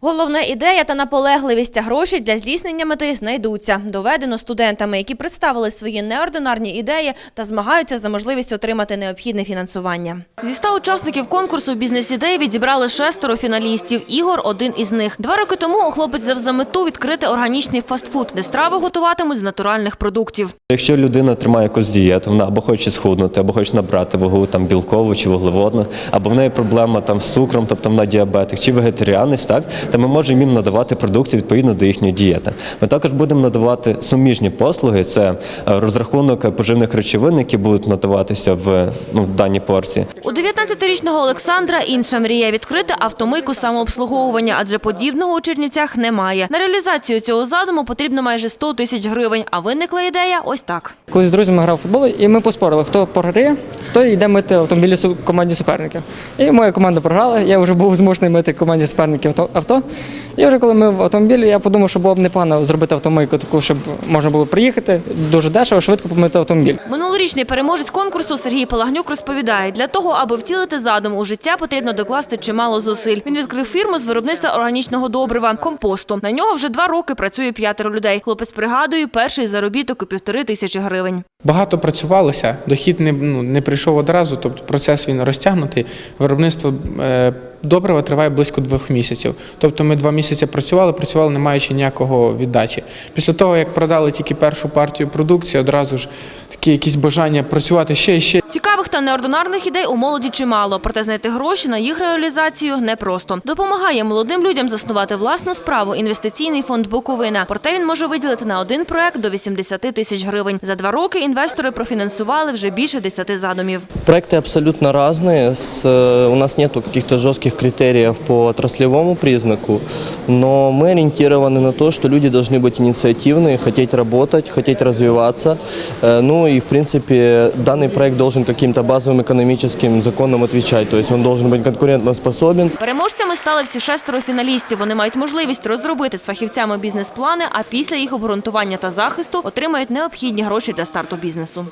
Головне ідея та наполегливість, гроші для здійснення мети знайдуться. Доведено студентами, які представили свої неординарні ідеї та змагаються за можливість отримати необхідне фінансування. Зі ста учасників конкурсу бізнес-ідей відібрали шестеро фіналістів. Ігор один із них. Два роки тому хлопець взяв за мету відкрити органічний фастфуд, де страви готуватимуть з натуральних продуктів. Якщо людина тримає якусь дієту, вона або хоче схуднути, або хоче набрати вагу там білкову чи вуглеводну, або в неї проблема там з цукром, тобто вона діабетик чи вегетаріанець, так то ми можемо їм надавати продукцію відповідно до їхньої дієти. Ми також будемо надавати суміжні послуги. Це е, розрахунок поживних речовин, які будуть надаватися в ну в даній порції. У 19-річного Олександра інша мрія відкрити автомийку самообслуговування, адже подібного у Чернівцях немає. На реалізацію цього задуму потрібно майже 100 тисяч гривень. А виникла ідея ось так. Коли з друзями грав футбол, і ми поспорили, хто програє, то йде мити автомобілі команді суперників. І моя команда програла. Я вже був змушений мити команді суперників авто-. І вже коли ми в автомобілі, я подумав, що було б непогано зробити автомийку таку, щоб можна було приїхати дуже дешево, швидко помити автомобіль. Минулорічний переможець конкурсу Сергій Палагнюк розповідає, для того, аби втілити задум у життя, потрібно докласти чимало зусиль. Він відкрив фірму з виробництва органічного добрива компосту. На нього вже два роки працює п'ятеро людей. Хлопець пригадує перший заробіток у півтори тисячі гривень. Багато працювалося, дохід не, ну, не прийшов одразу, тобто процес він розтягнутий. Виробництво е, добрива триває близько двох місяців. Тобто ми два місяці працювали, працювали, не маючи ніякого віддачі. Після того, як продали тільки першу партію продукції, одразу ж такі якісь бажання працювати ще і ще. Цікавих та неординарних ідей у молоді чимало, проте знайти гроші на їх реалізацію непросто. Допомагає молодим людям заснувати власну справу інвестиційний фонд Буковина. Проте він може виділити на один проект до 80 тисяч гривень. За два роки інвестори профінансували вже більше 10 задумів. Проекты абсолютно разные. С, э, у нас нет каких-то жестких критериев по отраслевому признаку, но мы ориентированы на то, что люди должны быть инициативные, хотеть работать, хотеть развиваться. Э, Ну и, в принципе, данный проект должен каким-то базовым экономическим законам отвечать, то есть он должен быть конкурентоспособен. Переможцями стали всі шестеро фіналістів. Вони мають можливість розробити з фахівцями бізнес-плани, а після їх обґрунтування та захисту отримають необхідні гроші для старту бізнесу.